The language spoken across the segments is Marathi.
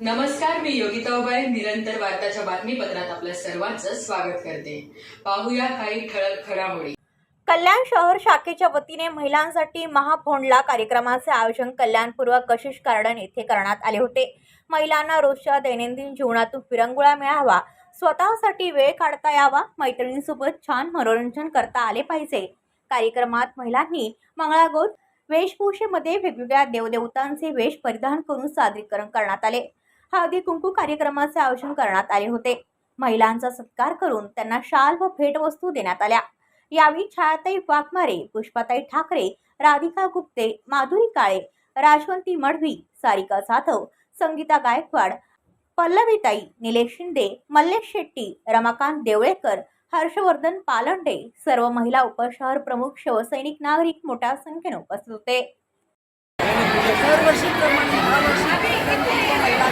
नमस्कार मी योगिता उबाळे निरंतर वार्ताच्या बातमीपत्रात आपल्या सर्वांचं स्वागत करते. पाहूया काही ठळक घडामोडी. कल्याण शहर शाखेच्या वतीने महिलांसाठी महाभोंडला कार्यक्रमाचे आयोजन कल्याणपूर्व कशिश गार्डन येथे करण्यात आले होते. महिलांना रोजच्या दैनंदिन जीवनातून विरंगुळा मिळावा स्वतःसाठी वेळ काढता यावा मैत्रिणींसोबत छान मनोरंजन करता आले पाहिजे. कार्यक्रमात महिलांनी मंगळागौर वेशभूषेमध्ये वेगवेगळ्या देवदेवतांचे वेश परिधान करून सादरीकरण करण्यात आले. हळदी कुंकू कार्यक्रमाचे आयोजन करण्यात आले होते. महिलांचा सत्कार करून त्यांना शाल व भेटवस्तू देण्यात आल्या. यावेळी छायाताई वाघमारे पुष्पाताई ठाकरे राधिका गुप्ते माधुरी काळे राजवंती मडवी सारिका जाधव संगीता गायकवाड पल्लवीताई निलेश शिंदे मल्लेश शेट्टी रमाकांत देवळेकर हर्षवर्धन पालंडे सर्व महिला उपशहर प्रमुख शिवसैनिक नागरिक मोठ्या संख्येने उपस्थित होते.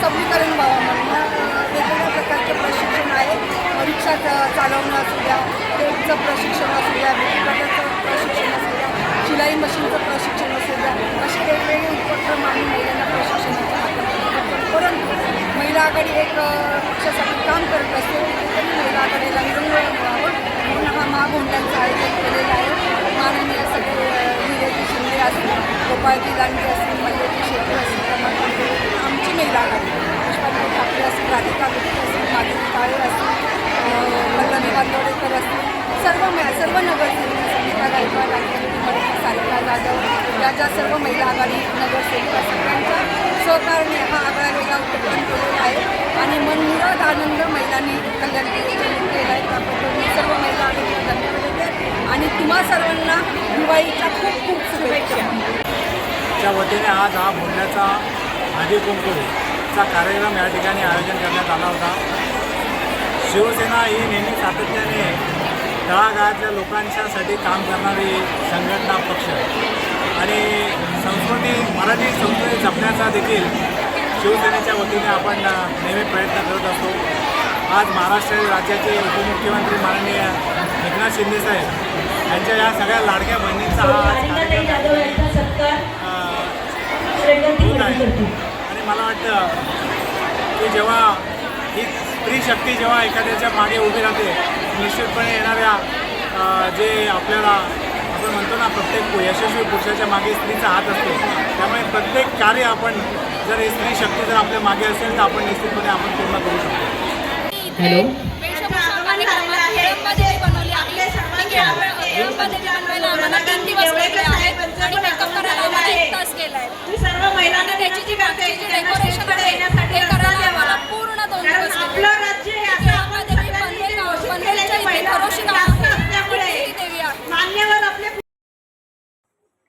सबलीकरण व्हावं म्हणून. वेगवेगळ्या प्रकारचे प्रशिक्षण आहे. रिक्षा चालवणं असू द्या टेपचं प्रशिक्षण असू द्या प्रशिक्षण असू द्या शिलाई मशीनचं प्रशिक्षण असू द्या असे वेगवेगळे उपक्रम आम्ही महिलांना प्रशिक्षण परंतु महिला आघाडी एक अ, पक्षासाठी काम करत असते तरी महिला आघाडीला विरंगुळा मिळावं म्हणून हा महागोंड्यांचं आयोजन केलेलं आहे. माननीय सगळे शिंदे असतील गोपाळजी लांडे असतील मल्लेजी शेट्टी असतील रमाकांत देवळे, आमची महिला आघाडी पुष्पाताई ठाकरे असतील राधिका गुप्ते असतील माधुरी काळे असतील अ, पल्लवी बांदोडेकर असतील सर्व सर्व नगरसेविका संगीता गायकवाड सारिका जाधव या ज्या सर्व महिला आघाडी नगरसेविका सगळ्यांच्या सहकार्याने हा आगळा वेगळा उपक्रम केलेला आहे. आणि मनमुराद आनंद महिलांनी कल्याण केला आहे त्याबद्दल मी सर्व महिला आघाडीला धन्यवाद देते. आणि तुम्हा सर्वांना दिवाळीच्या खूप खूप शुभेच्छा. च्या वतीने आज हा बोलण्याचा आधी कुंकूचा कार्यक्रम या ठिकाणी आयोजन करण्यात आला होता. शिवसेना ही नेहमी सातत्याने तळागाळातल्या लोकांच्यासाठी काम करणारी संघटना पक्ष. आणि संस्कृती मराठी संस्कृती जपण्याचा देखील शिवसेनेच्या वतीने आपण नेहमी प्रयत्न करत असतो. आज महाराष्ट्र राज्याचे उपमुख्यमंत्री माननीय एकनाथ शिंदेसाहेब यांच्या या सगळ्या लाडक्या बहिणींचा हा आज आहे. आणि मला वाटतं की जेव्हा ही स्त्री शक्ती जेव्हा एखाद्याच्या मागे उभी राहते निश्चितपणे येणाऱ्या जे आपल्याला आपण म्हणतो ना प्रत्येक यशस्वी पुरुषाच्या मागे स्त्रीचा हात असतो. त्यामुळे प्रत्येक कार्य आपण जर ही स्त्री शक्ती जर आपल्या मागे असेल तर आपण निश्चितपणे आपण पूर्ण करू शकतो. हॅलो.